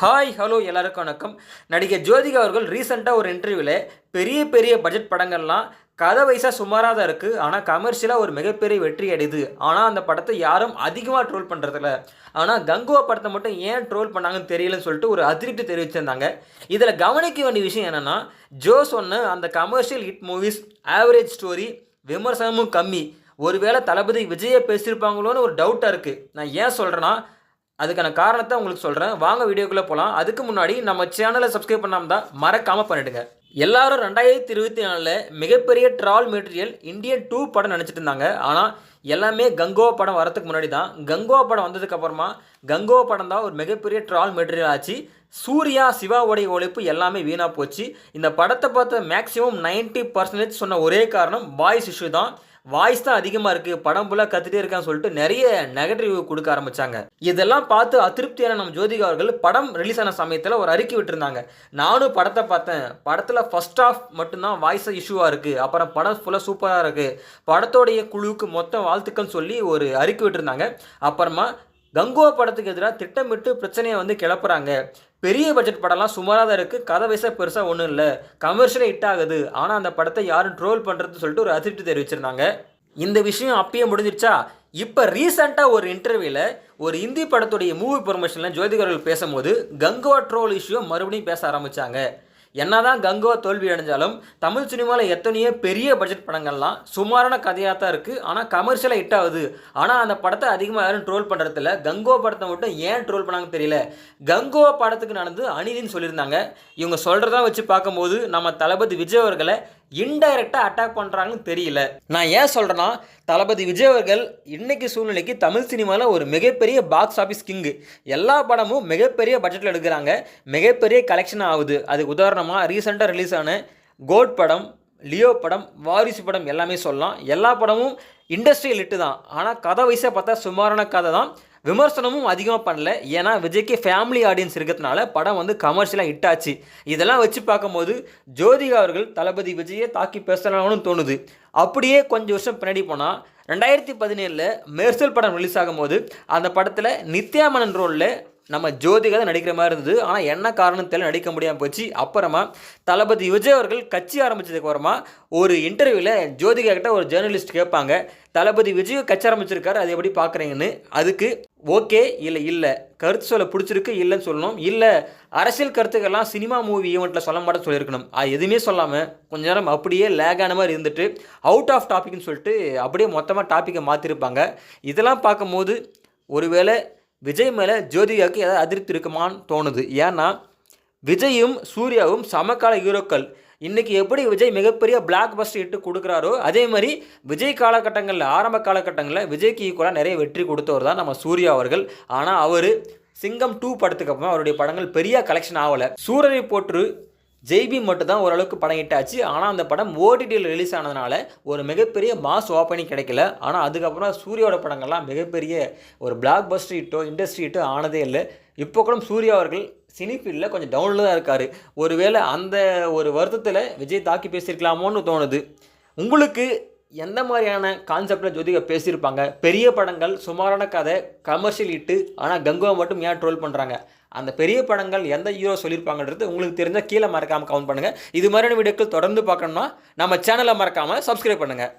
Hi hello எல்லாருக்கும் வணக்கம். நடிகை ஜோதிகா அவர்கள் ரீசெண்டாக ஒரு இன்டர்வியூவில் பெரிய பெரிய பட்ஜெட் படங்கள்லாம் கதை வயசாக சுமாராக தான் இருக்குது ஆனால் கமர்ஷியலாக ஒரு மிகப்பெரிய வெற்றி அடையுது. ஆனால் அந்த படத்தை யாரும் அதிகமாக ட்ரோல் பண்ணுறதில்ல ஆனால் கங்குவா படத்தை மட்டும் ஏன் ட்ரோல் பண்ணாங்கன்னு தெரியலன்னு சொல்லிட்டு ஒரு அதிருப்தி தெரிவிச்சிருந்தாங்க. இதில் கவனிக்க வேண்டிய விஷயம் என்னென்னா ஜோ சொன்ன அந்த commercial hit movies average story விமர்சனமும் கம்மி. ஒருவேளை தளபதி விஜயை பேசியிருப்பாங்களோன்னு ஒரு டவுட்டாக இருக்குது நான் ஏன் சொல்கிறேன்னா அதுக்கான காரணத்தை உங்களுக்கு சொல்கிறேன் வாங்க வீடியோக்குள்ளே போகலாம் அதுக்கு முன்னாடி நம்ம சேனலை சப்ஸ்கிரைப் பண்ணாமல் தான் மறக்காமல் பண்ணிடுங்க. எல்லாரும் ரெண்டாயிரத்தி இருபத்தி நாலில் மிகப்பெரிய ட்ரால் மெட்டீரியல் இந்தியன் டூ படம் நினச்சிட்டு இருந்தாங்க. ஆனால் எல்லாமே கங்கோவா படம் வரதுக்கு முன்னாடி தான். கங்கோவா படம் வந்ததுக்கப்புறமா கங்கோ கங்கோவா படம் தான் ஒரு மிகப்பெரிய ட்ரால் மெட்டீரியல் ஆச்சு. சூர்யா சிவாவுடைய உழைப்பு எல்லாமே வீணாக போச்சு. இந்த படத்தை பார்த்த மேக்ஸிமம் 90% பர்சன்டேஜ் சொன்ன ஒரே காரணம் பாய்ஸ் இஷ்யூ தான். வாய்ஸ் தான் அதிகமாக இருக்குது படம் ஃபுல்லாக கத்துட்டே இருக்கான்னு சொல்லிட்டு நிறைய நெகட்டிவ் கொடுக்க ஆரம்பித்தாங்க இதெல்லாம் பார்த்து அதிருப்தியான நம்ம ஜோதிகா அவர்கள் படம் ரிலீஸ் ஆன சமயத்தில் ஒரு அறிக்கை விட்டுருந்தாங்க. நானும் படத்தை பார்த்தேன். படத்தில் ஃபர்ஸ்ட் ஆஃப் மட்டும்தான் வாய்ஸ் இஷ்யூவாக இருக்குது அப்புறம் படம் ஃபுல்லாக சூப்பராக இருக்குது படத்தோடைய குழுவுக்கு மொத்த வாழ்த்துக்கள் சொல்லி ஒரு அறிக்கை விட்டுருந்தாங்க. அப்புறமா கங்குவா படத்துக்கு எதிராக திட்டமிட்டு பிரச்சனையை வந்து கிளப்புறாங்க. பெரிய பட்ஜெட் படம்லாம் சுமாராக தான் இருக்குது கதை வயசாக பெருசாக ஒன்றும் இல்லை. கமர்ஷியலாக ஹிட் ஆகுது. ஆனால் அந்த படத்தை யாரும் ட்ரோல் பண்ணுறதுன்னு சொல்லிட்டு ஒரு அதிருப்தி தெரிவிச்சிருந்தாங்க. இந்த விஷயம் அப்பயே முடிஞ்சிருச்சா? இப்போ ரீசெண்டாக ஒரு இன்டர்வியூவில் ஒரு இந்தி படத்துடைய மூவி ப்ரொமோஷனில் ஜோதிகர்கள் பேசும்போது கங்குவா ட்ரோல் இஷ்யூ மறுபடியும் பேச ஆரம்பித்தாங்க என்னதான் கங்குவா தோல்வி அடைஞ்சாலும் தமிழ் சினிமாவில் எத்தனையோ பெரிய பட்ஜெட் படங்கள்லாம் சுமாரான கதையாக தான் இருக்குது ஆனால் கமர்ஷியலாக ஹிட் ஆகுது. ஆனால் அந்த படத்தை அதிகமாக யாரும் ட்ரோல் பண்ணுறதில்ல கங்குவா படத்தை மட்டும் ஏன் ட்ரோல் பண்ணாங்கன்னு தெரியல. கங்குவா படத்துக்கு நடந்து அநீதின்னு சொல்லியிருந்தாங்க. இவங்க சொல்கிறதா வச்சு பார்க்கும்போது நம்ம தளபதி விஜய் அவர்களை இன்டைரக்டாக அட்டாக் பண்ணுறாங்கன்னு தெரியல. நான் ஏன் சொல்கிறேன்னா தளபதி விஜய் அவர்கள் இன்னைக்கு சூழ்நிலைக்கு தமிழ் சினிமாவில் ஒரு மிகப்பெரிய பாக்ஸ் ஆஃபீஸ் கிங்கு எல்லா படமும் மிகப்பெரிய பட்ஜெட்டில் எடுக்கிறாங்க. மிகப்பெரிய கலெக்ஷன் ஆகுது. அதுக்கு உதாரணமாக ரீசெண்டாக ரிலீஸ் ஆன கோட் படம் லியோ படம் வாரிசு படம் எல்லாமே சொல்லலாம். எல்லா படமும் இண்டஸ்ட்ரியல் இட்டு தான். ஆனால் கதை வயசாக பார்த்தா சுமாரான கதை தான். விமர்சனமும் அதிகமாக பண்ணல. ஏன்னா விஜய்க்கு ஃபேமிலி ஆடியன்ஸ் இருக்கிறதுனால படம் வந்து கமர்ஷியலாக ஹிட் ஆச்சு. இதெல்லாம் வச்சு பார்க்கும்போது ஜோதிகா அவர்கள் தளபதி விஜயை தாக்கி பேசலாம்னு தோணுது. அப்படியே கொஞ்சம் வருஷம் பின்னாடி போனால் ரெண்டாயிரத்தி பதினேழில் மெர்சல் படம் ரிலீஸ் ஆகும்போது அந்த படத்தில் நித்யா மன்னன் ரோலில் நம்ம ஜோதிகா தான் நடிக்கிற மாதிரி இருந்தது. ஆனால் என்ன காரணம் தெரியல நடிக்க முடியாமல் போச்சு. அப்புறமா தளபதி விஜய் அவர்கள் கட்சி ஆரம்பித்ததுக்கு அப்புறமா ஒரு இன்டர்வியூவில் ஜோதிகா கிட்ட ஒரு ஜேர்னலிஸ்ட் கேட்பாங்க. தளபதி விஜய் கட்சி ஆரம்பிச்சிருக்காரு அது எப்படி பார்க்குறீங்கன்னு அதுக்கு ஓகே இல்லை இல்லை. கருத்து சொல்ல பிடிச்சிருக்கு இல்லைன்னு சொல்லணும். இல்லை அரசியல் கருத்துக்கள்லாம் சினிமா மூவி ஈவெண்ட்டில் சொல்ல மாட்டேன்னு சொல்லியிருக்கணும். அது எதுவுமே சொல்லாமல் கொஞ்ச நேரம் அப்படியே லேகான மாதிரி இருந்துட்டு அவுட் ஆஃப் டாபிக்னு சொல்லிட்டு அப்படியே மொத்தமாக டாப்பிக்கை மாற்றிருப்பாங்க இதெல்லாம் பார்க்கும்போது ஒருவேளை விஜய் மேலே ஜோதிகாவுக்கு ஏதாவது அதிருப்தி இருக்குமான்னு தோணுது. ஏன்னா விஜயும் சூர்யாவும் சமகால ஹீரோக்கள். இன்றைக்கி எப்படி விஜய் மிகப்பெரிய பிளாக் பஸ்டர் இட்டு கொடுக்குறாரோ அதே மாதிரி விஜய் காலகட்டங்களில் ஆரம்ப காலகட்டங்களில் விஜய்க்கு ஈக்குவலாக நிறைய வெற்றி கொடுத்தவர் தான் நம்ம சூர்யா அவர்கள். ஆனால் அவர் சிங்கம் டூ படத்துக்கு அப்புறமா அவருடைய படங்கள் பெரிய கலெக்ஷன் ஆகலை. சூரரை போற்று ஜெய்பி மட்டும் தான் ஓரளவுக்கு படம் ஹிட்டாச்சு ஆனால் அந்த படம் ஓடிடியில் ரிலீஸ் ஆனதுனால ஒரு மிகப்பெரிய மாஸ் ஓப்பனிங் கிடைக்கல. ஆனால் அதுக்கப்புறம் சூர்யாவோட படங்கள்லாம் மிகப்பெரிய ஒரு பிளாக் பஸ்டர் ஹிட்டோ இண்டஸ்ட்ரி ஹிட்டோ ஆனதே இல்லை. இப்போ கூட சூர்யா அவர்கள் சினி ஃபீல்டில் கொஞ்சம் டவுனில் தான் இருக்கார். ஒருவேளை அந்த ஒரு வருத்தத்தில் விஜய் தாக்கி பேசியிருக்கலாமோன்னு தோணுது. உங்களுக்கு எந்த மாதிரியான கான்செப்டில் ஜோதிகா பேசியிருப்பாங்க? பெரிய படங்கள் சுமாரான கதை கமர்ஷியல் இட்டு ஆனால் கங்குவா மட்டும் ஏன் ட்ரோல் பண்ணுறாங்க அந்த பெரிய படங்கள் எந்த ஹீரோ சொல்லியிருப்பாங்கன்றது உங்களுக்கு தெரிஞ்சால் கீழே மறக்காமல் கவுண்ட் பண்ணுங்கள் இது மாதிரியான வீடியோக்கள் தொடர்ந்து பார்க்கணும்னா நம்ம சேனலை மறக்காமல் சப்ஸ்கிரைப் பண்ணுங்கள்